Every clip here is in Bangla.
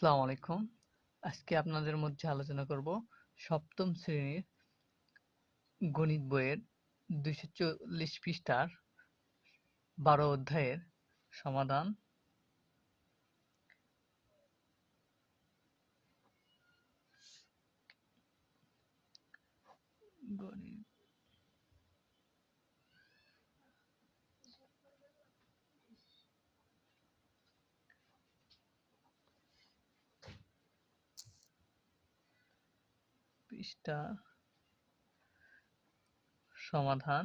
আসসালামু আলাইকুম। আজকে আপনাদের মধ্যে আলোচনা করব সপ্তম শ্রেণির গণিত বইয়ের দুইশো চল্লিশ পৃষ্ঠার বারো অধ্যায়ের সমাধান। গণিত পৃষ্ঠা সমাধান।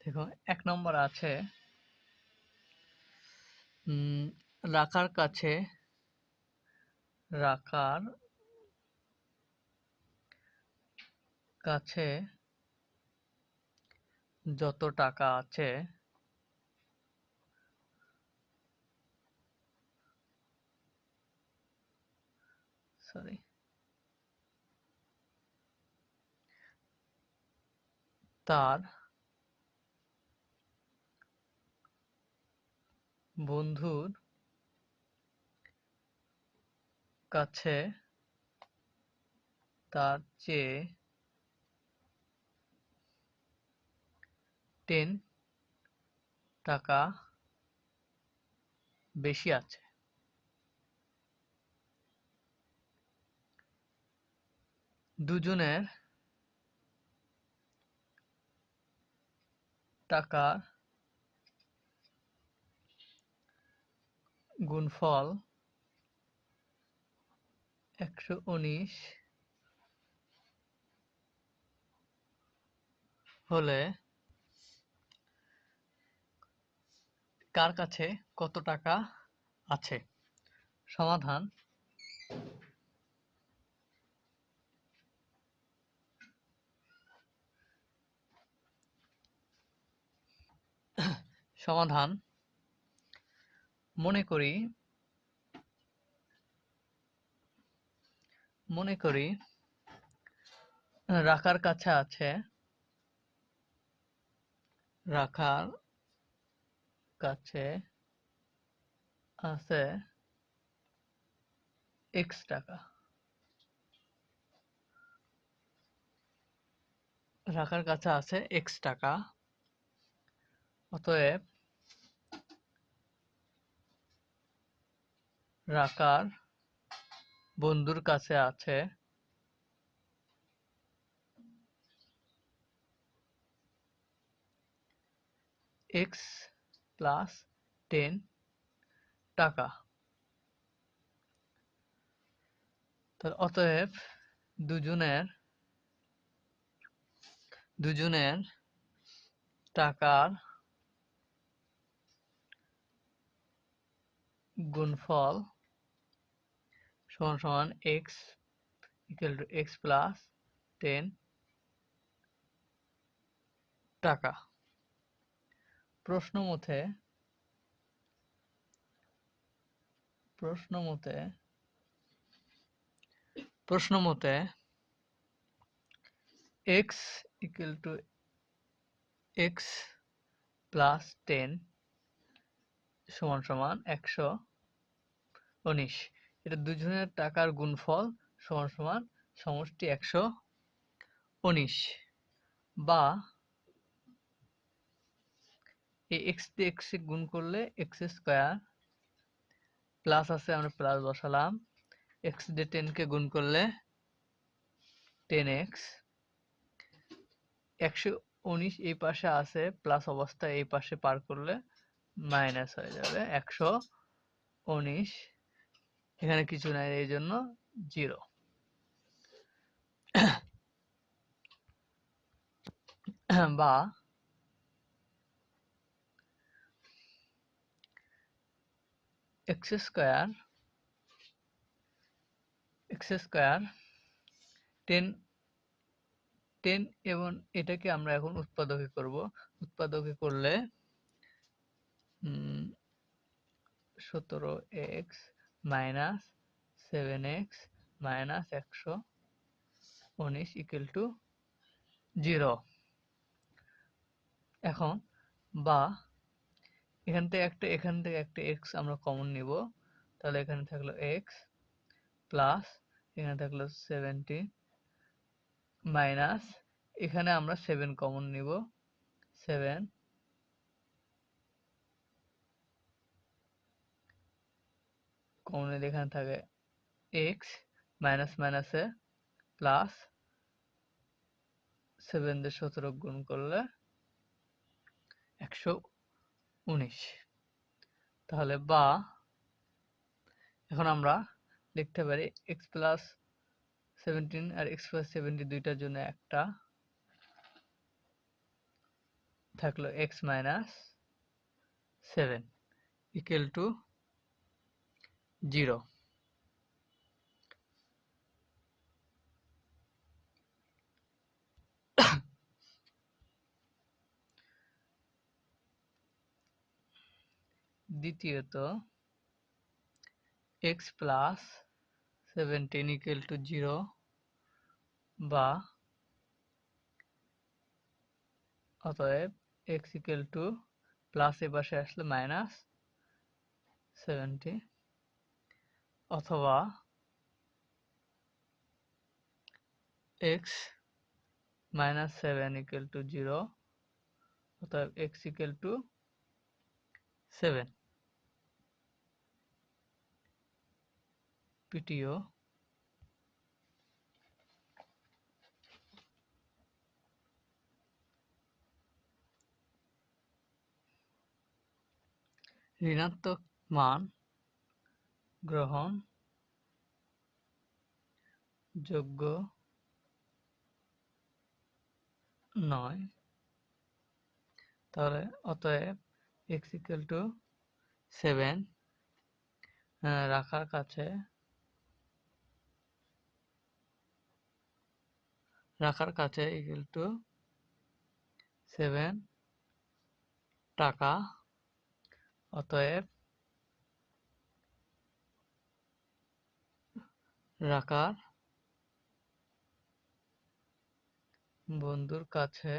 দেখো এক নম্বর আছে রাখার কাছে রাখার কাছে যত টাকা আছে সরি তার বন্ধুর কাছে তার চেয়ে টেন টাকা বেশি আছে। দুজনের টাকার গুণফল একশো উনিশ হলে কার কাছে কত টাকা আছে? সমাধান সমাধান মনে করি মনে করি রাখার কাছে আছে, রাখার কাছে আছে এক্স টাকা। রাখার কাছে আছে এক্স টাকা, অতএব রাখার বন্ধুর কাছে আছে। এক্স প্লাস টেন টাকা। তাহলে অতএব দুজনের দুজনের টাকার গুণফল সমান সমান x equal to x plus ten টাকা। প্রশ্ন মতে প্রশ্ন মতে প্রশ্ন মতে x equal to x plus ten সমান সমান একশো উনিশ। এটা দুজনের টাকার গুণফল সমান সমান সমষ্টি একশো উনিশ বা এই এক্স দিয়ে এক্স গুণ করলে এক্স স্কোয়ার প্লাস আছে আমরা প্লাস বসালাম। এক্স দিয়ে টেনকে গুণ করলে টেন এক্স একশো উনিশ এই পাশে আছে প্লাস অবস্থায় এই পাশে পার করলে মাইনাস হয়ে যাবে। একশো উনিশ এখানে কিছু নাই, এই জন্য জিরো বা x square x square ten ten এবং এটাকে আমরা এখন উৎপাদকে করব। উৎপাদকে করলে সতেরো x minus seven x minus একশো উনিশ ইকুয়াল টু জিরো এখন বা এখান থেকে একটা, এখান থেকে একটা এক্স আমরা কমন নিব। তাহলে এখানে থাকল এক্স প্লাস এখানে থাকল সেভেন্টি মাইনাস এখানে আমরা সেভেন কমন নিব। সেভেন কমন এখানে থাকে এক্স মাইনাস মাইনাসে প্লাস সেভেন দিয়ে সতেরো গুণ করলে একশো উনিশ। তাহলে বা এখন আমরা লিখতে পারি এক্স প্লাস সেভেন্টিন আর এক্স প্লাস সেভেন্টি দুইটার জন্য একটা থাকল x minus seven equal to zero. দ্বিতীয়ত x plus seventeen equal to zero বা অতএব এক্স ইকুয়াল টু প্লাস এ পাশে আসলে মাইনাস সেভেন্টি অথবা x minus seven equal to zero অতএব এক্স ইকুয়াল টু সেভেন পিটিও ঋণাত্মক মান গ্রহণ, যোগ্য নয়। তাহলে অতএব x ইকুয়াল টু সেভেন রাখার কাছে রাখার কাছে ইকুয়াল টু সেভেন টাকা। অতএব রাখার বন্ধুর কাছে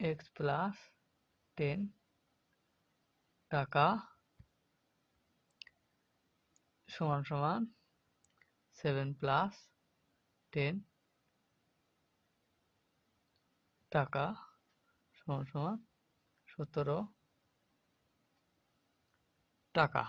এক্স প্লাস টেন টাকা সমান সমান সেভেন প্লাস টেন টাকা সমান সমান সতেরো টাকা।